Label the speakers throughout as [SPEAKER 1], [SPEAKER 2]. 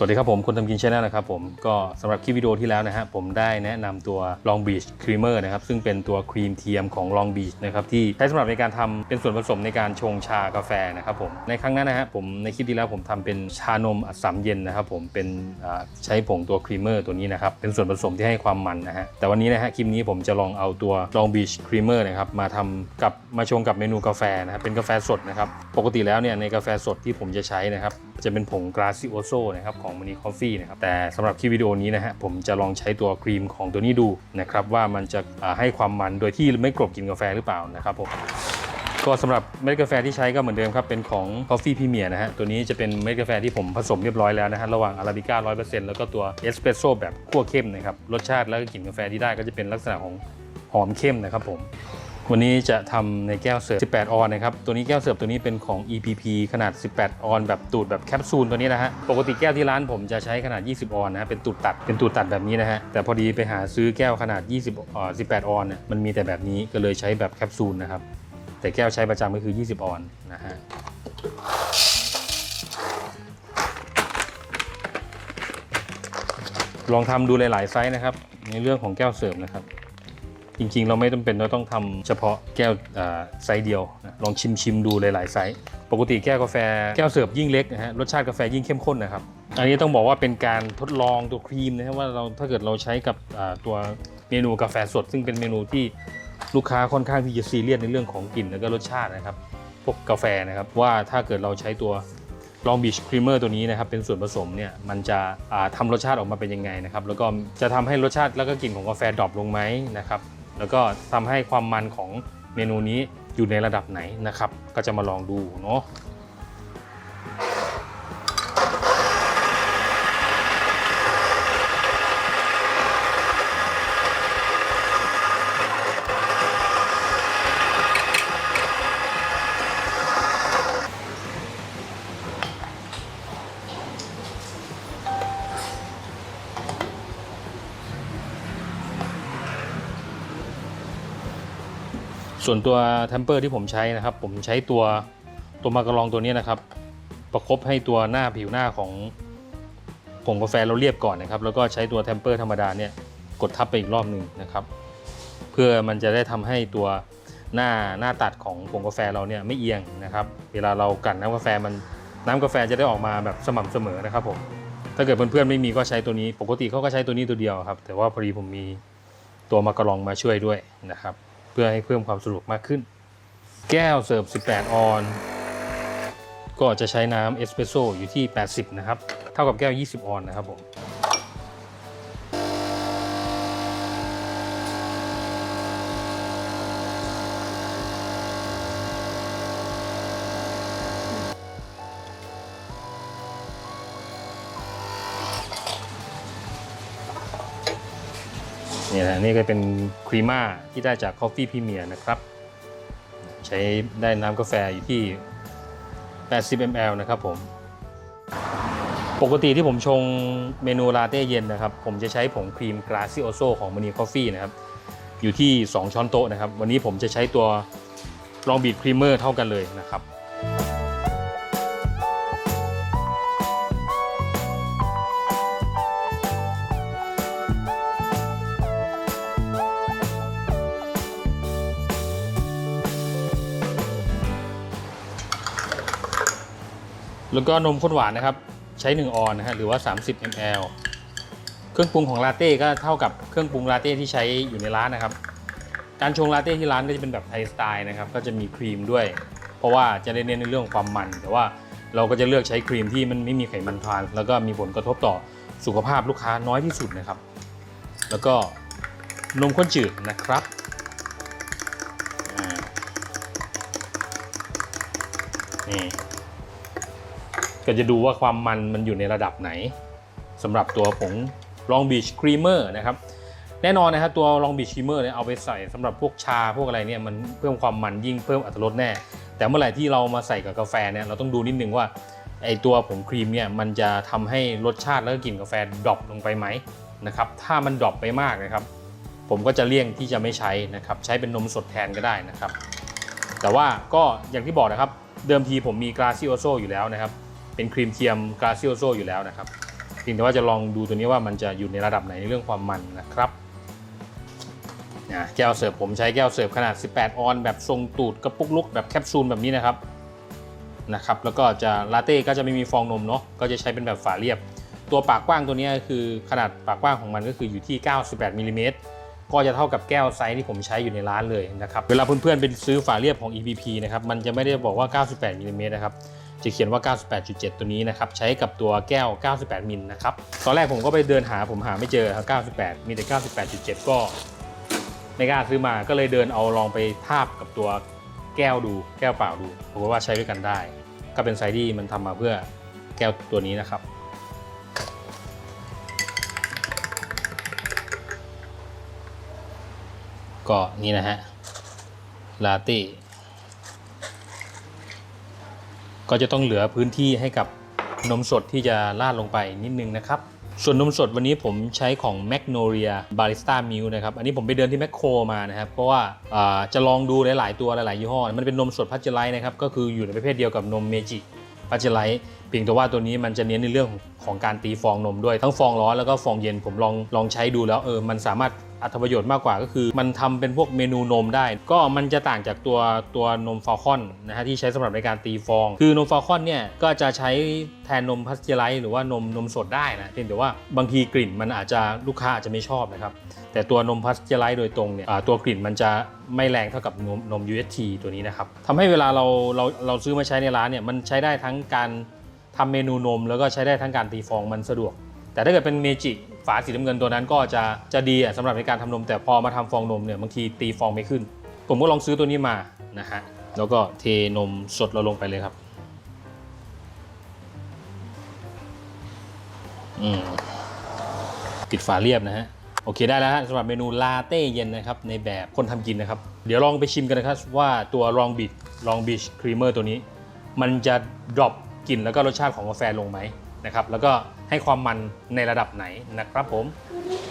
[SPEAKER 1] สวัสดีครับผมคนทำกินชาแนลนะครับผมก็สำหรับคลิปวิดีโอที่แล้วนะฮะผมได้แนะนำตัว Long Beach Creamer นะครับซึ่งเป็นตัวครีมเทียมของ Long Beach นะครับที่ใช้สำหรับในการทำเป็นส่วนผสมในการชงชากาแฟนะครับผมในครั้งนั้นนะฮะผมในคลิปที่แล้วผมทำเป็นชานมอัดสามเย็นนะครับผมเป็นใช้ผงตัวครีมเมอร์ตัวนี้นะครับเป็นส่วนผสมที่ให้ความมันนะฮะแต่วันนี้นะฮะคลิปนี้ผมจะลองเอาตัว Long Beach Creamer นะครับมาทำกับมาชงกับเมนูกาแฟนะครับเป็นกาแฟสดนะครับปกติแล้วเนี่ยในกาแฟสดที่ผมจะใช้นะครับ จะเป็นผง Gracioso นะครับของ Money Coffee นะครับแต่สำหรับคลิปวิดีโอนี้นะฮะผมจะลองใช้ตัวครีมของตัวนี้ดูนะครับว่ามันจะให้ความมันโดยที่ไม่กลบกลินกาแฟหรือเปล่านะครับผมก็สำหรับเม็ดกาแฟที่ใช้ก็เหมือนเดิมครับ เป็นของ Coffee Premier นะฮะ ตัวนี้จะเป็นเม็ดกาแฟที่ผมผสมเรียบร้อยแล้วนะฮะ ระหว่างอาราบิก้า100%แล้วก็ตัวเอสเปรสโซ่แบบคั่วเข้มนะครับ รสชาติแล้วก็กลิ่นกาแฟที่ได้ก็จะเป็นลักษณะของหอมเข้มนะครับผม วันนี้จะทำในแก้วเสิร์ฟ 18 ออนนะครับ ตัวนี้แก้วเสิร์ฟตัวนี้เป็นของ EPP ขนาด 18 ออน แบบตูดแบบแคปซูลตัวนี้นะฮะ ปกติแก้วที่ร้านผมจะใช้ขนาด 20 ออนนะฮะเป็นตูดตัด เป็นตูดตัดแบบนี้นะฮะ แต่พอดีไปหาซื้อแก้วขนาด 20อ่อ18 ออนเนี่ยมันมีแต่แบบนี้ ก็เลยใช้แบบแคปซูลนะครับ แต่แก้วใช้ประจำก็คือ 20 ออนนะฮะลองทำดูหลาย ๆ ไซส์นะครับ ในเรื่องของแก้วเสริมนะครับ จริงๆ เราไม่จำเป็นเราต้องทำเฉพาะแก้วไซส์เดียวนะลองชิมชิมดูหลายๆไซส์ปกติแก้วกาแฟแก้วเสิร์ฟยิ่งเล็กนะฮะรสชาติกาแฟยิ่งเข้มข้นนะครับ อันนี้ต้องบอกว่าเป็นการทดลองตัวครีมนะครับว่าเราถ้าเกิดเราใช้กับตัวเมนูกาแฟสด ซึ่งเป็นเมนูที่ลูกค้าค่อนข้างที่จะซีเรียสในเรื่องของกลิ่นแล้วก็รสชาตินะครับพวกกาแฟนะครับว่าถ้าเกิดเราใช้ตัวลองบีชครีมเมอร์ตัวนี้นะครับเป็นส่วนผสมเนี่ยมันจะอ่าทำรสชาติออกมาเป็นยังไงนะครับแล้วก็จะทำให้รสชาติแล้วก็กลิ่นของกาแฟดรอปลงไหมนะครับ แล้วก็ทำให้ความมันของเมนูนี้อยู่ในระดับไหนนะครับ ก็จะมาลองดูเนาะ ส่วนตัวเทมเปอร์ที่ผมใช้นะครับ ผมใช้ตัวตัวมากระลองตัวนี้นะครับ ประคบให้ตัวหน้าผิวหน้าของผงกาแฟเราเรียบก่อนนะครับ แล้วก็ใช้ตัวเทมเปอร์ธรรมดาเนี่ยกดทับไปอีกรอบหนึ่งนะครับ เพื่อมันจะได้ทำให้ตัวหน้าหน้าตัดของผงกาแฟเราเนี่ยไม่เอียงนะครับ เวลาเรากั่นน้ำกาแฟมันน้ำกาแฟจะได้ออกมาแบบสม่ำเสมอนะครับผมถ้าเกิดเพื่อนๆไม่มีก็ใช้ตัวนี้ ปกติเขาก็ใช้ตัวนี้ตัวเดียวครับ แต่ว่าพอดีผมมีตัวมากระลองมาช่วยด้วยนะครับ เพื่อให้เพิ่มความสะดวกมากขึ้น แก้วเสิร์ฟ 18 ออน ก็จะใช้น้ำเอสเปรสโซ่อยู่ที่ 80 นะครับ เท่ากับแก้ว 20 ออนนะครับผม นี่นะนี่ก็เป็นครีม่าที่ได้จาก Coffee Premier นะครับ ใช้ได้น้ำกาแฟอยู่ที่ 80 ml นะครับผม ปกติที่ผมชงเมนูลาเต้เย็นนะครับ ผมจะใช้ผงครีมกราซิโอโซของ Money Coffee นะครับ อยู่ที่ 2 ช้อนโต๊ะนะครับ วันนี้ผมจะใช้ตัวลองบีดครีมเมอร์เท่ากันเลยนะครับ แล้วก็นมข้นหวานนะครับ ใช้ 1 ออนนะฮะหรือว่า 30 ml เครื่องปรุงของลาเต้ก็เท่ากับเครื่องปรุงลาเต้ที่ใช้อยู่ในร้านนะครับ การชงลาเต้ที่ร้านก็จะเป็นแบบไทยสไตล์นะครับ ก็จะมีครีมด้วย เพราะว่าจะได้เน้นในเรื่องความมัน แต่ว่าเราก็จะเลือกใช้ครีมที่มันไม่มีไขมันทรานส์แล้วก็มีผลกระทบต่อสุขภาพลูกค้าน้อยที่สุดนะครับ แล้วก็นมข้นจืดนะครับนี่ ก็จะดูว่าความมันมันอยู่ในระดับไหนสำหรับตัวผง Long Beach Creamer นะครับแน่นอนนะครับตัว Long Beach Creamer เนี่ยเอาไปใส่สำหรับพวกชาพวกอะไรเนี่ยมันเพิ่มความมันยิ่งเพิ่มอรรถรสแน่ แต่เมื่อไหร่ที่เรามาใส่กับกาแฟเนี่ยเราต้องดูนิดนึงว่าไอตัวผงครีมเนี่ยมันจะทำให้รสชาติแล้วก็กลิ่นกาแฟดรอปลงไปไหมนะครับถ้ามันดรอปไปมากนะครับ ผมก็จะเลี่ยงที่จะไม่ใช้นะครับใช้เป็นนมสดแทนก็ได้นะครับ แต่ว่าก็อย่างที่บอกนะครับเดิมทีผมมีกราซิโอโซอยู่แล้วนะครับ เป็นครีมเทียมกาซิโอโซอยู่แล้วนะครับเพียงแต่ว่าจะลองดูตัวนี้ว่ามันจะอยู่ในระดับไหนในเรื่องความมันนะครับแก้วเสิร์ฟผมใช้แก้วเสิร์ฟขนาด 18 ออนแบบทรงตูดกระปุกลุกแบบแคปซูลแบบนี้นะครับนะครับ แล้วก็จะลาเต้ก็จะไม่มีฟองนมเนาะก็จะใช้เป็นแบบฝาเรียบ ตัวปากกว้างตัวนี้คือขนาดปากกว้างของมันก็คืออยู่ที่ 98มิลลิเมตรก็จะเท่ากับแก้วไซส์ที่ผมใช้อยู่ในร้านเลยนะครับ เวลาเพื่อนๆไปซื้อฝาเรียบของ EVP นะครับ มันจะไม่ได้บอกว่า 98มิลลิเมตรนะครับ จะเขียนว่า 98.7 ตัวนี้นะครับ ใช้กับตัวแก้ว 98 มิลนะครับ ตอนแรกผมก็ไปเดินหาผมหาไม่เจอครับ 98 มีแต่ 98.7 ก็ไม่กล้าซื้อมาก็เลยเดินเอาลองไปทาบกับตัวแก้วดูแก้วเปล่าดูผมว่าใช้ด้วยกันได้ ก็เป็นไซส์ที่มันทำมาเพื่อแก้วตัวนี้นะครับ ก็นี่นะฮะลาเต้ ก็จะต้องเหลือพื้นที่ให้กับนมสดที่จะราดลงไปนิดนึงนะครับ ส่วนนมสดวันนี้ผมใช้ของ Magnolia Barista Milk นะครับ อันนี้ผมไปเดินที่แมคโครมานะครับ เพราะว่าาจะลองดูหลาย ๆ ตัวหลาย ๆ ยี่ห้อ มันเป็นนมสดพัชเจอร์ไลท์นะครับ ก็คืออยู่ในประเภทเดียวกับนมเมจิพัชเจอร์ไลท์เพียงแต่ว่าตัวนี้มันจะเน้นในเรื่องของการตีฟองนมด้วยทั้งฟองร้อนแล้วก็ฟองเย็นผมลองลองใช้ดูแล้วเออมันสามารถ อัตประโยชน์มากกว่าก็คือ มันทำเป็นพวกเมนูนมได้ ก็มันจะต่างจากตัวตัวนมฟาลคอนนะฮะที่ใช้สำหรับในการตีฟอง คือนมฟาลคอนเนี่ยก็จะใช้แทนนมพัสเจอร์ไลท์หรือว่านมนมสดได้นะเพียงแต่ว่าบางทีกลิ่นมันอาจจะลูกค้าอาจจะไม่ชอบนะครับแต่ตัวนมพัสเจอร์ไลท์โดยตรงเนี่ยตัวกลิ่นมันจะไม่แรงเท่ากับนมนม UHT ตัวนี้นะครับทำให้เวลาเราเราเราซื้อมาใช้ในร้านเนี่ยมันใช้ได้ทั้งการทำเมนูนม แล้วก็ใช้ได้ทั้งการตีฟองมันสะดวก แต่ถ้าเกิดเป็นเมจิ ฝาสีน้ำเงินตัวนั้นก็จะจะดีอะสำหรับในการทำนม แต่พอมาทำฟองนมเนี่ยบางทีตีฟองไม่ขึ้น ผมก็ลองซื้อตัวนี้มานะฮะแล้วก็เทนมสดเราลงไปเลยครับอืมปิดฝาเรียบนะฮะโอเคได้แล้วฮะสำหรับเมนูลาเต้เย็นนะครับในแบบคนทำกินนะครับ เดี๋ยวลองไปชิมกันนะครับว่าตัวลองบิดลองบิชครีมเมอร์ตัวนี้ มันจะดรอปกลิ่นแล้วก็รสชาติของกาแฟลงไหม นะครับ แล้วก็ให้ความมันในระดับไหนนะครับผม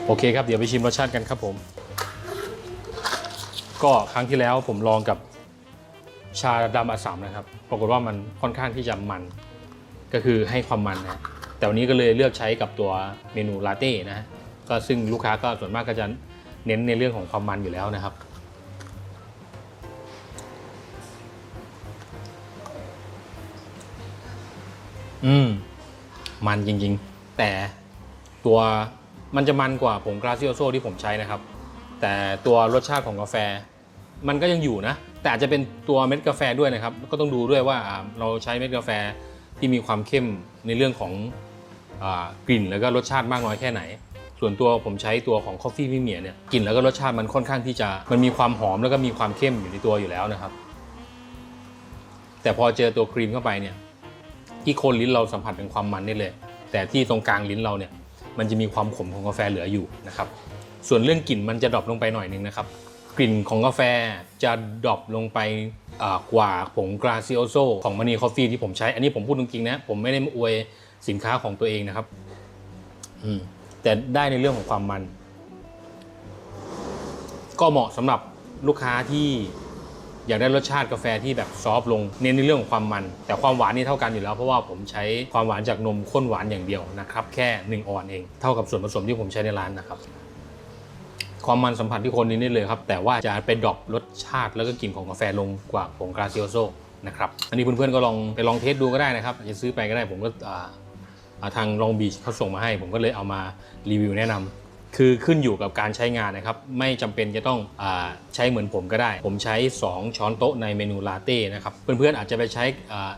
[SPEAKER 1] โอเคครับ เดี๋ยวไปชิมรสชาติกันครับผม ก็ครั้งที่แล้วผมลองกับชาดำอัสสัมนะครับ ปรากฏว่ามันค่อนข้างที่จะมัน ก็คือให้ความมันนะ แต่วันนี้ก็เลยเลือกใช้กับตัวเมนูลาเต้นะฮะก็ซึ่งลูกค้าก็ส่วนมากก็จะเน้นในเรื่องของความมันอยู่แล้วนะครับอืม มันจริงๆ แต่ตัวมันจะมันกว่าผงกราซิโอโซที่ผมใช้นะครับ แต่ตัวรสชาติของกาแฟ มันก็ยังอยู่นะ แต่อาจจะเป็นตัวเม็ดกาแฟด้วยนะครับ ก็ต้องดูด้วยว่าเราใช้เม็ดกาแฟที่มีความเข้มในเรื่องของอกลิ่นแล้วก็รสชาติมากน้อยแค่ไหน ส่วนตัวผมใช้ตัวของ Coffee p r e m i e r เนี่ยกลิ่นแล้วก็รสชาติมันค่อนข้างที่จะมันมีความหอมแล้วก็มีความเข้มอยู่ในตัวอยู่แล้วนะครับ แต่พอเจอตัวครีมเข้าไปเนี่ย ที่โคนลิ้นเราสัมผัสเป็นความมันได้เลย แต่ที่ตรงกลางลิ้นเราเนี่ยมันจะมีความขมของกาแฟเหลืออยู่นะครับ ส่วนเรื่องกลิ่นมันจะดรอปลงไปหน่อยนึงนะครับ กลิ่นของกาแฟจะดรอปลงไปกว่าผงกราซิโอโซของม n นีคอฟฟี่ที่ผมใช้ อันนี้ผมพูดจริงๆนะ ผมไม่ได้มาอวยสินค้าของตัวเองนะครับแต่ได้ในเรื่องของความมัน ก็เหมาะสำหรับลูกค้าที่ อยากได้รสชาติกาแฟที่แบบซอฟต์ลง เน้นในเรื่องของความมัน แต่ความหวานนี่เท่ากันอยู่แล้ว เพราะว่าผมใช้ความหวานจากนมข้นหวานอย่างเดียวนะครับ แค่1ออนเอง เท่ากับส่วนผสมที่ผมใช้ในร้านนะครับ ความมันสัมผัสที่คนนี้ได้เลยครับ แต่ว่าจะไปดรอปรสชาติแล้วก็กลิ่นของกาแฟลงกว่าผงกราซิโอโซนะครับอันนี้เพื่อนๆก็ลองไปลองเทสดูก็ได้นะครับจะซื้อไปก็ได้ผมก็ทางลองบีชเขาส่งมาให้ ผมก็เลยเอามารีวิวแนะนำ คือขึ้นอยู่กับการใช้งานนะครับ ไม่จำเป็นจะต้องอใช้เหมือนผมก็ได้ ผมใช้ 2 ช้อนโต๊ะในเมนูลาเต้นะครับ เพื่อนๆอาจจะไปใช้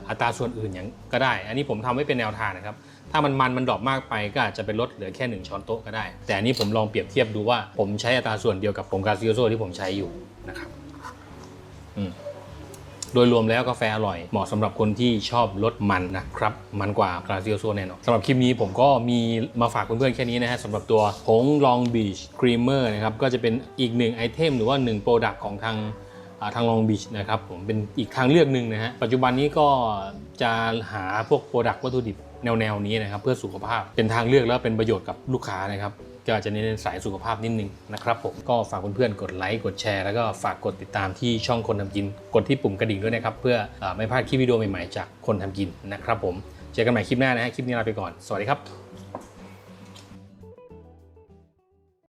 [SPEAKER 1] อัตราส่วนอื่นอย่างก็ได้ อันนี้ผมทำไว้เป็นแนวทางนะครับ ถ้ามันมันมันดรอปมากไปก็อาจจะเป็นลดเหลือแค่ 1 ช้อนโต๊ะก็ได้ แต่อันนี้ผมลองเปรียบเทียบดูว่าผมใช้อัตราส่วนเดียวกับผงกาซิโอโซที่ผมใช้อยู่นะครับ อืม โดยรวมแล้วกาแฟอร่อย เหมาะสำหรับคนที่ชอบรสมันนะครับ มันกว่ากราซิโอโซแน่นอนสำหรับคลิปนี้ผมก็มีมาฝากเพื่อนๆแค่นี้นะฮะสำหรับตัวผงลองบีชครีมเมอร์นะครับก็จะเป็นอีกหนึ่งไอเทมหรือว่าหนึ่งโปรดักต์ของทางทางลองบีชนะครับผมเป็นอีกทางเลือกหนึ่งนะฮะปัจจุบันนี้ก็จะหาพวกโปรดักต์วัตถุดิบแนวๆนี้นะครับเพื่อสุขภาพเป็นทางเลือกแล้วเป็นประโยชน์กับลูกค้านะครับ ก็จะเน้นสายสุขภาพนิดนึงนะครับผมก็ฝากเพื่อนๆกดไลค์กดแชร์แล้วก็ฝากกดติดตามที่ช่องคนทำกิน กดที่ปุ่มกระดิ่งด้วยนะครับเพื่ออไม่พลาดคลิปวิดีโอใหม่ๆจากคนทำกินนะครับผมเจอกันใหม่คลิปหน้านะฮะคลิปนี้ลาไปก่อนสวัสดีครับ